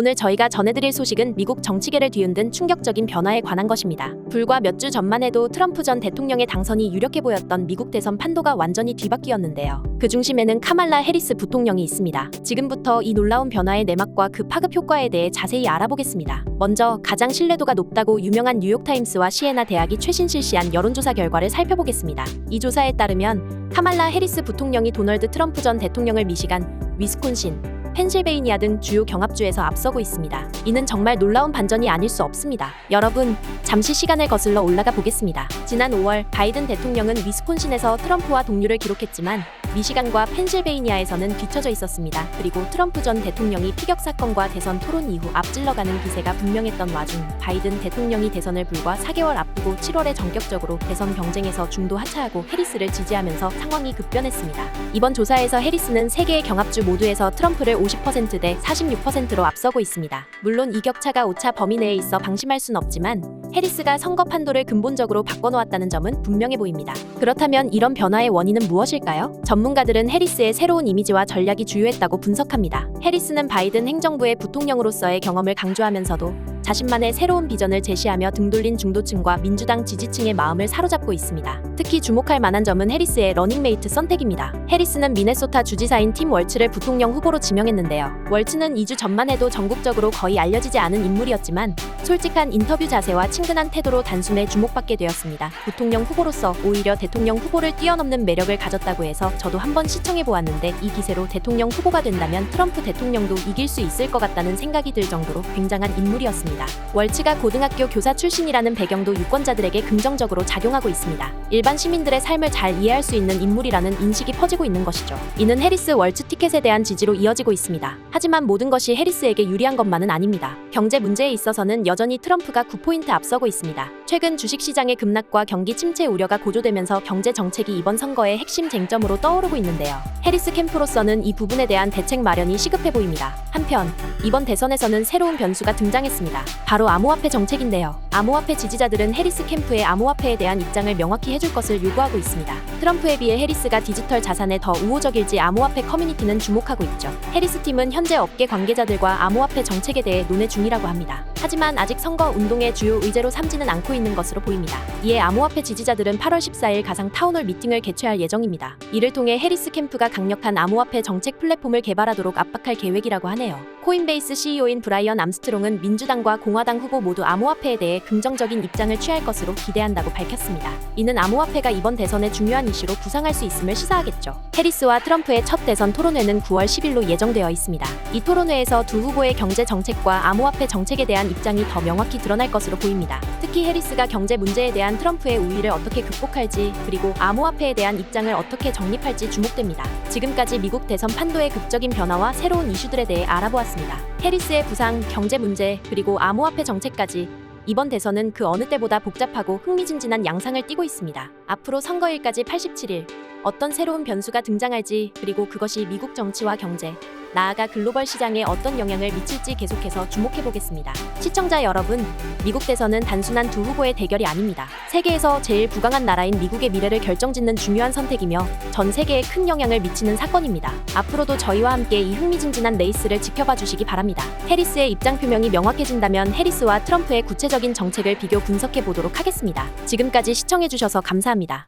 오늘 저희가 전해드릴 소식은 미국 정치계를 뒤흔든 충격적인 변화에 관한 것입니다. 불과 몇 주 전만 해도 트럼프 전 대통령의 당선이 유력해 보였던 미국 대선 판도가 완전히 뒤바뀌었는데요. 그 중심에는 카말라 해리스 부통령이 있습니다. 지금부터 이 놀라운 변화의 내막과 그 파급 효과에 대해 자세히 알아보겠습니다. 먼저 가장 신뢰도가 높다고 유명한 뉴욕타임스와 시에나 대학이 최신 실시한 여론조사 결과를 살펴보겠습니다. 이 조사에 따르면 카말라 해리스 부통령이 도널드 트럼프 전 대통령을 미시간, 위스콘신, 펜실베이니아 등 주요 경합주에서 앞서고 있습니다. 이는 정말 놀라운 반전이 아닐 수 없습니다. 여러분, 잠시 시간을 거슬러 올라가 보겠습니다. 지난 5월 바이든 대통령은 위스콘신에서 트럼프와 동률을 기록했지만 미시간과 펜실베이니아에서는 뒤처져 있었습니다. 그리고 트럼프 전 대통령이 피격 사건과 대선 토론 이후 앞질러가는 기세가 분명했던 와중 바이든 대통령이 대선을 불과 4개월 앞두고 7월에 전격적으로 대선 경쟁에서 중도 하차하고 해리스를 지지하면서 상황이 급변했습니다. 이번 조사에서 해리스는 3개의 경합주 모두에서 트럼프를 50%대 46%로 앞서고 있습니다. 물론 이 격차가 오차 범위 내에 있어 방심할 순 없지만 해리스가 선거 판도를 근본적으로 바꿔놓았다는 점은 분명해 보입니다. 그렇다면 이런 변화의 원인은 무엇일까요? 전문가들은 해리스의 새로운 이미지와 전략이 주요했다고 분석합니다. 해리스는 바이든 행정부의 부통령으로서의 경험을 강조하면서도 자신만의 새로운 비전을 제시하며 등돌린 중도층과 민주당 지지층의 마음을 사로잡고 있습니다. 특히 주목할 만한 점은 해리스의 러닝메이트 선택입니다. 해리스는 미네소타 주지사인 팀 월츠를 부통령 후보로 지명했는데요. 월츠는 2주 전만 해도 전국적으로 거의 알려지지 않은 인물이었지만 솔직한 인터뷰 자세와 친근한 태도로 단숨에 주목받게 되었습니다. 부통령 후보로서 오히려 대통령 후보를 뛰어넘는 매력을 가졌다고 해서 저도 한번 시청해 보았는데 이 기세로 대통령 후보가 된다면 트럼프 대통령도 이길 수 있을 것 같다는 생각이 들 정도로 굉장한 인물이었습니다. 월츠가 고등학교 교사 출신이라는 배경도 유권자들에게 긍정적으로 작용하고 있습니다. 일반 시민들의 삶을 잘 이해할 수 있는 인물이라는 인식이 퍼지고 있는 것이죠. 이는 해리스 월츠 티켓에 대한 지지로 이어지고 있습니다. 하지만 모든 것이 해리스에게 유리한 것만은 아닙니다. 경제 문제에 있어서는 여전히 트럼프가 9포인트 앞서고 있습니다. 최근 주식시장의 급락과 경기 침체 우려가 고조되면서 경제 정책이 이번 선거의 핵심 쟁점으로 떠오르고 있는데요. 해리스 캠프로서는 이 부분에 대한 대책 마련이 시급해 보입니다. 한편 이번 대선에서는 새로운 변수가 등장했습니다. 바로 암호화폐 정책인데요. 암호화폐 지지자들은 해리스 캠프의 암호화폐에 대한 입장을 명확히 해줄 것을 요구하고 있습니다. 트럼프에 비해 해리스가 디지털 자산에 더 우호적일지 암호화폐 커뮤니티는 주목하고 있죠. 해리스 팀은 현재 업계 관계자들과 암호화폐 정책에 대해 논의 중이라고 합니다. 하지만 아직 선거 운동의 주요 의제로 삼지는 않고 있는 것으로 보입니다. 이에 암호화폐 지지자들은 8월 14일 가상 타운홀 미팅을 개최할 예정입니다. 이를 통해 해리스 캠프가 강력한 암호화폐 정책 플랫폼을 개발하도록 압박할 계획이라고 하네요. 코인베이스 CEO인 브라이언 암스트롱은 민주당과 공화당 후보 모두 암호화폐에 대해 긍정적인 입장을 취할 것으로 기대한다고 밝혔습니다. 이는 암호화폐가 이번 대선의 중요한 이슈로 부상할 수 있음을 시사하겠죠. 해리스와 트럼프의 첫 대선 토론회는 9월 10일로 예정되어 있습니다. 이 토론회에서 두 후보의 경제 정책과 암호화폐 정책에 대한 입장이 더 명확히 드러날 것으로 보입니다. 특히 해리스가 경제 문제에 대한 트럼프의 우위를 어떻게 극복할지 그리고 암호화폐에 대한 입장을 어떻게 정립할지 주목됩니다. 지금까지 미국 대선 판도의 극적인 변화와 새로운 이슈들에 대해 알아보았습니다. 해리스의 부상, 경제 문제, 그리고 암호화폐 정책까지 이번 대선은 그 어느 때보다 복잡하고 흥미진진한 양상을 띠고 있습니다. 앞으로 선거일까지 87일 어떤 새로운 변수가 등장할지 그리고 그것이 미국 정치와 경제, 나아가 글로벌 시장에 어떤 영향을 미칠지 계속해서 주목해 보겠습니다. 시청자 여러분, 미국 대선은 단순한 두 후보의 대결이 아닙니다. 세계에서 제일 부강한 나라인 미국의 미래를 결정짓는 중요한 선택이며 전 세계에 큰 영향을 미치는 사건입니다. 앞으로도 저희와 함께 이 흥미진진한 레이스를 지켜봐 주시기 바랍니다. 해리스의 입장 표명이 명확해진다면 해리스와 트럼프의 구체적인 정책을 비교 분석해 보도록 하겠습니다. 지금까지 시청해 주셔서 감사합니다.